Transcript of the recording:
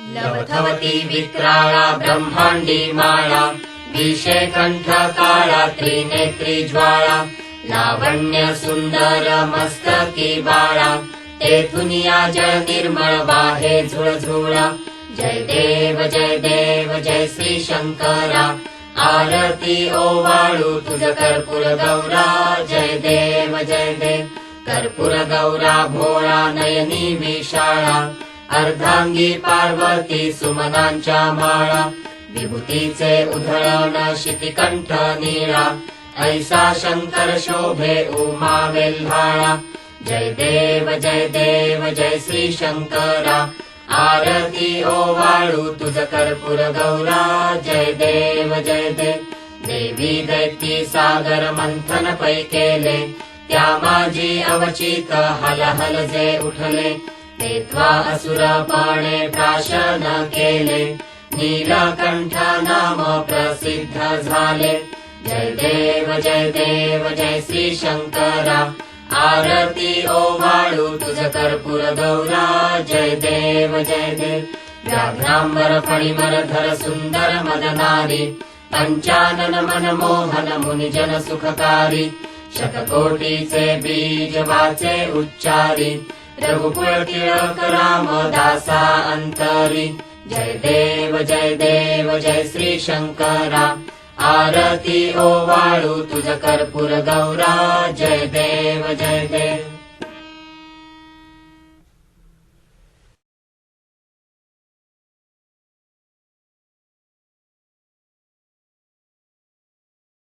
लवथवती विक्राळा ब्रह्माण्डी माळा विषे कंठ काळा त्रिनेत्री ज्वाळा लावण्य सुंदर मस्तकी बाळा तेथून या जळ निर्मळ बाहे झुळझुळा जय देव जय देव जय श्री शंकरा आरती ओ वाळू तुझ कर्पूर गौरा जय देव जय देव कर्पूर गौरा भोळा नयनी विशाळा अर्धांगी पार्वती सुमनांच्या माळा. विभूतीचे उधळण शितिकंठ निळा. ऐसा शंकर शोभे उमा वेल्हाळा. जय देव जय देव जय श्री शंकरा. आरती ओ वाळू तुझ कर्पूर गौरा. जय देव जय देव देवी दैती सागर मंथन पै केले. त्या माझी अवचित हल हल जे उठले. तेत्वा असुर पाणे प्राशन केले. नीलकंठ नाम प्रसिद्ध झाले. जय देव जय देव जय श्री शंकरा आरती ओवाळू तुझ कर्पूर गौरा. जय देव जय देव. व्याघ्रांबर फणिमर धर सुंदर मदनारी. पंचानन मनमोहन मुनिजन सुखकारी. शतकोटीचे बीज वाचे उच्चारी. रघुकुळ टिळक दासा अंतरी जय देव जय देव जय श्री शंकरा आरती ओवाळू तुझ कर्पूर गौरा। जय देव जय